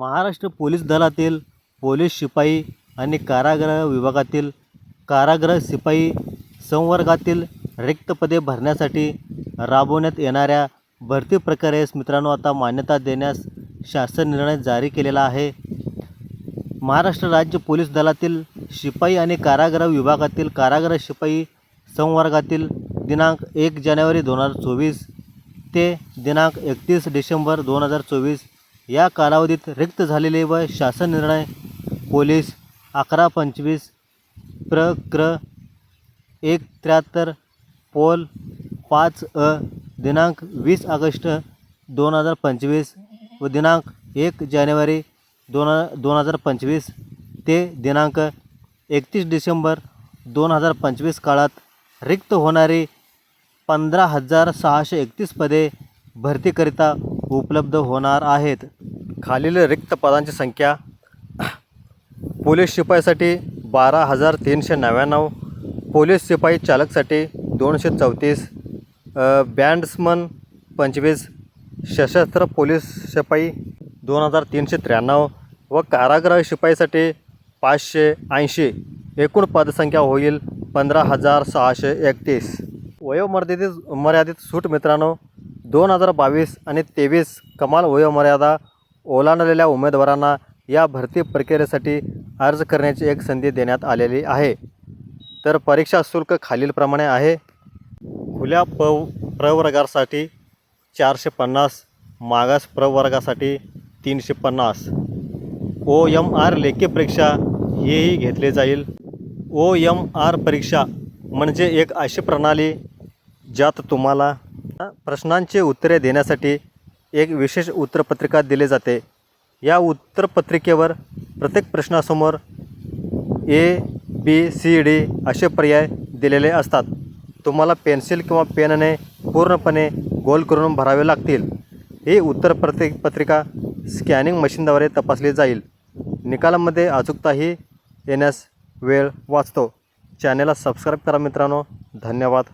Maharashtra police दलातील police शिपाई आणि कारागृह विभागातील कारागृह शिपाई संवर्गातील रिक्त पदे भरण्यासाठी राबवण्यात येणाऱ्या भरती प्रक्रियेस मित्रांनो आता मान्यता देण्यास शासन निर्णय जारी केलेला आहे. महाराष्ट्र राज्य पोलीस दलातील शिपाई आणि कारागृह विभागातील कारागृह शिपाई संवर्गातील दिनांक एक जानेवारी दोन हजार चोवीस ते दिनांक एकतीस डिसेंबर दोन हजार चोवीस या कालावधीत रिक्त झालेले व शासन निर्णय पोलीस अकरा पंचवीस प्र क्र एक त्र्याहत्तर पोल पाच अ दिनांक वीस ऑगस्ट दोन हजार पंचवीस व दिनांक एक जानेवारी दोन दोन हजार पंचवीस ते दिनांक एकतीस डिसेंबर दोन हजार पंचवीस काळात रिक्त होणारी पंधरा हजार सहाशे एकतीस पदे भरतीकरिता उपलब्ध होणार आहेत. खालील रिक्त पदांची संख्या पोलीस शिपाईसाठी बारा हजार तीनशे नव्याण्णव पोलीस शिपाई चालकसाठी दोनशे चौतीस बँड्समन पंचवीस सशस्त्र पोलीस शिपाई दोन हजार तीनशे त्र्याण्णव व कारागृह शिपाईसाठी पाचशे ऐंशी. एकूण पदसंख्या होईल पंधरा हजार सहाशे एकतीस. वयोमर्यादित मर्यादित सूट मित्रांनो दोन हजार बावीस आणि तेवीस कमाल वयोमर्यादा ओलांडलेल्या उमेदवारांना या भरती प्रक्रियेसाठी अर्ज करण्याची एक संधी देण्यात आलेली आहे. तर परीक्षा शुल्क खालीलप्रमाणे आहे. खुल्या प प्रवर्गासाठी चारशे पन्नास मागास प्रवर्गासाठी तीनशे पन्नास. ओ एम आर लेखी परीक्षा हेही घेतले जाईल. ओ एम आर परीक्षा म्हणजे एक अशी प्रणाली ज्यात तुम्हाला प्रश्नांची उत्तरे देण्यासाठी एक विशेष उत्तरपत्रिका दिले जाते. या उत्तरपत्रिकेवर प्रत्येक प्रश्नासमोर ए बी सी डी असे पर्याय दिलेले असतात. तुम्हाला पेन्सिल किंवा पेनने पूर्णपणे गोल करून भरावे लागतील. ही उत्तर उत्तरपत्रि पत्रिका स्कॅनिंग मशीनद्वारे तपासली जाईल. निकालामध्ये अचूकताही येण्यास वेळ वाचतो. चॅनेलला सबस्क्राईब करा मित्रांनो. धन्यवाद.